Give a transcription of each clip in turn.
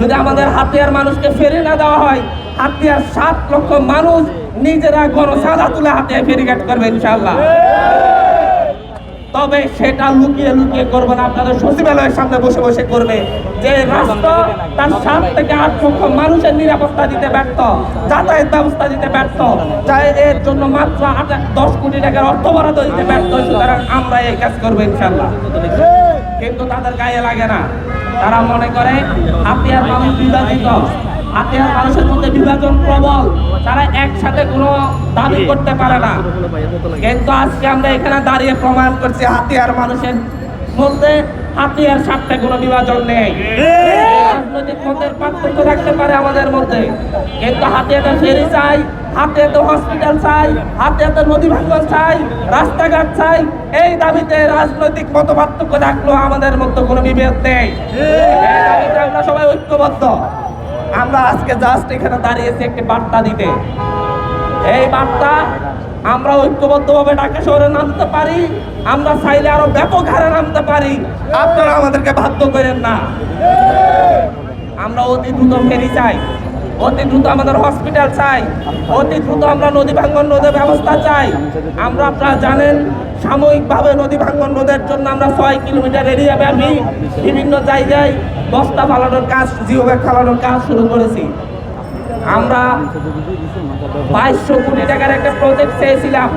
যদি আমাদের হাতিয়ার মানুষকে ফেরি না দেওয়া হয়, হাতিয়ার সাত লক্ষ মানুষ নিজেরা গণ সাদা তুলে হাতে ফেরিঘাট করবে ইনশাল্লাহ তবে সেটা লুকিয়ে লুকিয়ে করবে না, আপনাদের সচিবালয়ের সামনে বসে বসে করবে। যে রাষ্ট্র তার সাত থেকে আট লক্ষ মানুষের নিরাপত্তা দিতে ব্যর্থ, যাতায়াত ব্যবস্থা দিতে ব্যর্থ চাই এর জন্য মাত্র দশ কোটি টাকার অর্থ বরাদ্দ দিতে ব্যর্থ, সুতরাং আমরা এই কাজ করব ইনশাল্লাহ কিন্তু তাদের গায়ে লাগে না। তারা মনে করে, হাতিয়ার মানুষ বিভাজিত হাতিয়ার মানুষের মধ্যে বিভাজন প্রবল। তারা একসাথে কোনো দাবি করতে পারে না। কিন্তু আজকে আমরা এখানে দাঁড়িয়ে প্রমাণ করছি, হাতিয়ার মানুষের মধ্যে হাতিয়ার স্বার্থে কোনো বিভাজন নেই। রাজনৈতিক মতের পার্থক্য থাকতে পারে আমাদের মধ্যে। কিন্তু হাতিয়াতে ফেরি চাই, হাতিয়াতে হসপিটাল চাই, হাতিয়াতে নদী ভাঙ্গন চাই, রাস্তাঘাট চাই, এই দাবিতে রাজনৈতিক মত পার্থক্য থাকলেও আমাদের মধ্যে কোনো বিভেদ নেই। আমরা সবাই ঐক্যবদ্ধ। আমরা আজকে জাস্ট এখানে দাঁড়িয়েছি একটি বার্তা দিতে। এই বার্তা আমরা ঐক্যবদ্ধভাবে ঢাকা শহরে নামতে পারি, আমরা চাইলে আরও ব্যাপক হারে নামতে পারি। আপনারা আমাদেরকে বাধ্য করেন না। আমরা অতি দ্রুত ফেরি চাই। অতি দ্রুত আমাদের হসপিটাল চাই। অতি দ্রুত আমরা নদী ভাঙ্গন রোধের ব্যবস্থা চাই। আমরা আপনারা জানেন, সাময়িকভাবে নদী ভাঙ্গন রোধের জন্য আমরা ছয় কিলোমিটার এরিয়া ব্যাপী বিভিন্ন জায়গায় বস্তা ফালানোর কাজ, জিও ব্যাগ ফালানোর কাজ শুরু করেছি। আমরা বাইশশো কোটি টাকার একটা প্রজেক্ট চেয়েছিলাম,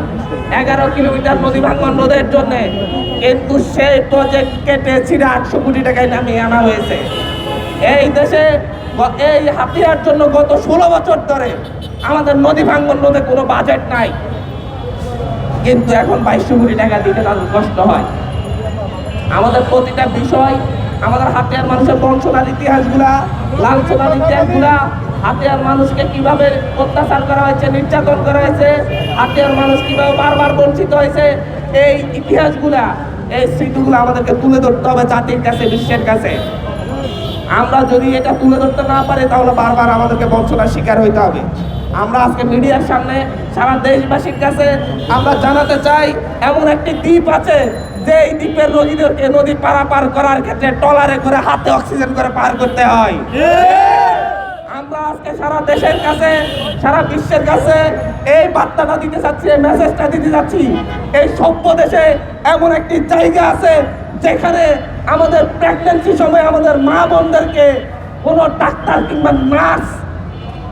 এগারো কিলোমিটার নদী ভাঙ্গন রোধের জন্য। কিন্তু সেই প্রজেক্ট কেটে ছিঁড়ে আটশো কোটি টাকায় নামিয়ে আনা হয়েছে। এই দেশে এই হাতিয়ার জন্য গত ষোলো বছর ধরে আমাদের নদী ভাঙ্গন রোধে কোনো বাজেট নাই। কিন্তু এখন বাইশশো কোটি টাকা দিতে তাদের কষ্ট হয়। আমাদের প্রতিটা বিষয়, আমাদের হাতিয়ার মানুষের বংশনার ইতিহাসগুলা, লাঞ্ছনার ইতিহাসগুলা, হাতিয়ার মানুষকে কীভাবে অত্যাচার করা হয়েছে, নির্যাতন করা হয়েছে, হাতিয়ার মানুষ কীভাবে বারবার বঞ্চিত হয়েছে, এই ইতিহাসগুলা, এই স্মৃতিগুলো আমাদেরকে তুলে ধরতে হবে জাতির কাছে, বিশ্বের কাছে। আমরা যদি এটা তুলে ধরতে না পারি, তাহলে বারবার আমাদেরকে বঞ্চনার শিকার হইতে হবে। আমরা আজকে মিডিয়ার সামনে সারা দেশবাসীর কাছে আমরা জানাতে চাই, এমন একটি দ্বীপ আছে, যে এই দ্বীপের রোগীদেরকে নদী পারাপার করার ক্ষেত্রে টলারে করে হাতে অক্সিজেন করে পার করতে হয়। আমরা আজকে সারা দেশের কাছে, সারা বিশ্বের কাছে এই বার্তাটা দিতে চাচ্ছি, এই মেসেজটা দিতে চাচ্ছি। এই সভ্য দেশে এমন একটি জায়গা আছে যেখানে আমাদের প্রেগনেন্সি সময় আমাদের মা বোনদেরকে কোনো ডাক্তার কিংবা নার্স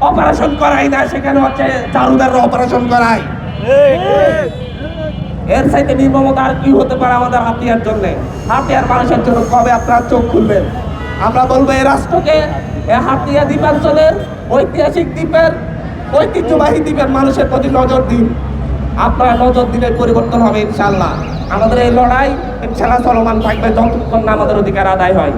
অপারেশন করাই না, সেখানে হচ্ছে চারুদাররা অপারেশন করায়। এর সাথে নির্মমতা আর কি হতে পারে আমাদের হাতিয়ার জন্য? হাতিয়ার মানুষের জন্য কবে আপনারা চোখ খুলবেন? আমরা বলব এই রাষ্ট্রকে হাতিয়া দ্বীপাঞ্চলের ঐতিহাসিক দ্বীপের, ঐতিহ্যবাহী দ্বীপের মানুষের প্রতি নজর দিন। আপনারা নজর দিলে পরিবর্তন হবে ইনশাল্লাহ আমাদের এই লড়াই ইনশাল্লাহ চলমান থাকবে যতক্ষণ না আমাদের অধিকার আদায় হয়।